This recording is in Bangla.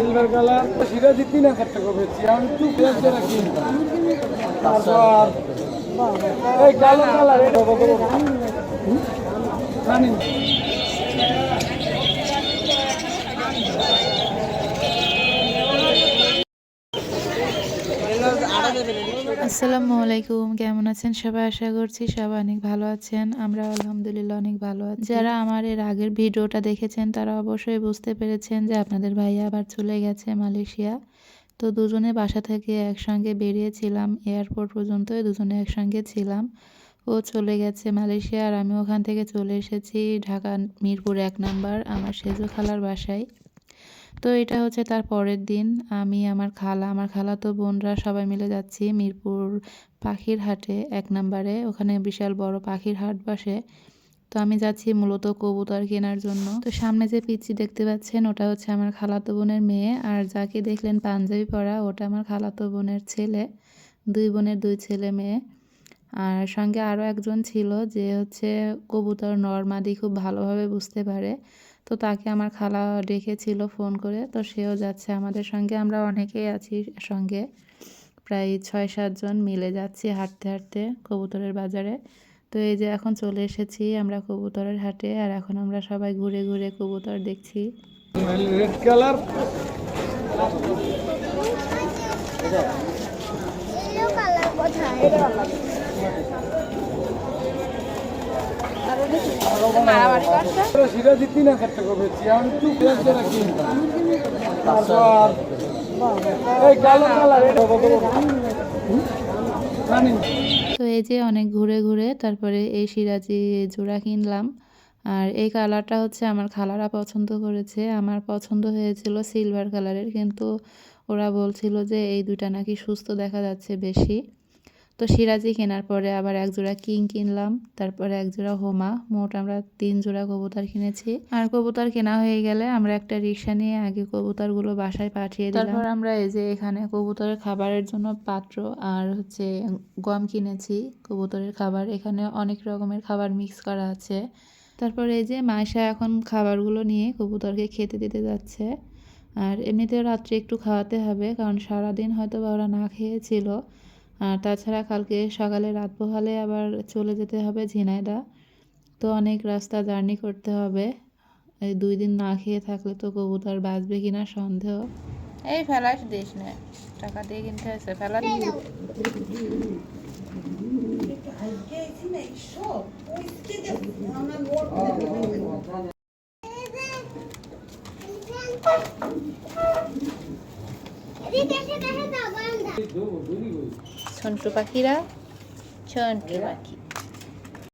Silver colour. সিরাজি তিন হাজার টাকা পেয়েছি আমি একটু পেঁয়াজ করে কিনতাম তারপর কালো কালার কত? আসসালামু আলাইকুম, কেমন আছেন সবাই? আশা করছি সবাই অনেক ভালো আছেন। আমরা আলহামদুলিল্লাহ অনেক ভালো আছি। যারা আমার এর আগের ভিডিওটা দেখেছেন, তারা অবশ্যই বুঝতে পেরেছেন যে আপনাদের ভাইয়া আবার চলে গেছে মালয়েশিয়া। তো দুজনে বাসা থেকে একসঙ্গে বেরিয়েছিলাম। এয়ারপোর্ট পর্যন্ত দুজনে একসঙ্গে ছিলাম। ও চলে গেছে মালয়েশিয়া আর আমি ওখান থেকে চলে এসেছি ঢাকা মিরপুর এক নাম্বার, আমার সেজু খালার বাসায়। তো এটা হচ্ছে তার পরের দিন। আমি, আমার খালা আমার খালা তো বোনরা সবাই মিলে যাচ্ছি মিরপুর পাখির হাটে এক নম্বরে। ওখানে বিশাল বড় পাখির হাট বসে। তো আমি যাচ্ছি মূলত কবুতর কেনার জন্য। তো সামনে যে পিচ্ছি দেখতে পাচ্ছেন, ওটা হচ্ছে আমার খালাতো বোনের মেয়ে। আর যাকে দেখলেন পাঞ্জাবি পরা, ওটা আমার খালাতো বোনের ছেলে। দুই বোনের দুই ছেলে মেয়ে। আর সঙ্গে আরও একজন ছিল, যে হচ্ছে কবুতর নর্মাদি খুব ভালোভাবে বুঝতে পারে। তো তাকে আমার খালা ডেকেছিল ফোন করে। তো সেও যাচ্ছে আমাদের সঙ্গে। আমরা অনেকেই আছি সঙ্গে। প্রায় ছয় সাতজন মিলে যাচ্ছি হাঁটতে হাঁটতে কবুতরের বাজারে। তো এই যে এখন চলে এসেছি আমরা কবুতরের হাটে। আর এখন আমরা সবাই ঘুরে ঘুরে কবুতর দেখছি। তো এই যে অনেক ঘুরে ঘুরে তারপরে এই সিরাজি জোড়া কিনলাম। আর এই কালারটা হচ্ছে আমার খালারা পছন্দ করেছে। আমার পছন্দ হয়েছিল সিলভার কালারের, কিন্তু ওরা বলছিল যে এই দুইটা নাকি সুস্থ দেখা যাচ্ছে বেশি। তো সিরাজি কেনার পরে আবার এক জোড়া কিং কিনলাম, তারপরে এক জোড়া হোমা, মোট আমরা তিন জোড়া কবুতর কিনেছি। আর কবুতর কেনা হয়ে গেলে আমরা একটা রিক্সা নিয়ে আগে কবুতরগুলো বাসায় পাঠিয়ে দিলাম। তারপর আমরা এই যে এখানে কবুতরের খাবারের জন্য পাত্র আর হচ্ছে গম কিনেছি, কবুতরের খাবার। এখানে অনেক রকমের খাবার মিক্স করা আছে। তারপরে এই যে মাইশা এখন খাবারগুলো নিয়ে কবুতরকে খেতে দিতে যাচ্ছে। আর এমনিতেও রাত্রে একটু খাওয়াতে হবে, কারণ সারাদিন হয়তো বা ওরা না খেয়েছিল। আর তাছাড়া কালকে সকালে রাত পোহালে আবার চলে যেতে হবে ঝিনাইদা তো অনেক রাস্তা জার্নি করতে হবে এই দুই দিন না খেয়ে থাকলে তো কবুতর বাঁচবে কিনা সন্দেহ এই ফেলাস দিস না টাকা দিয়ে কিনতে হয়েছে ফেলাস ছন্টু পাখিরা ছন্টু পাখি।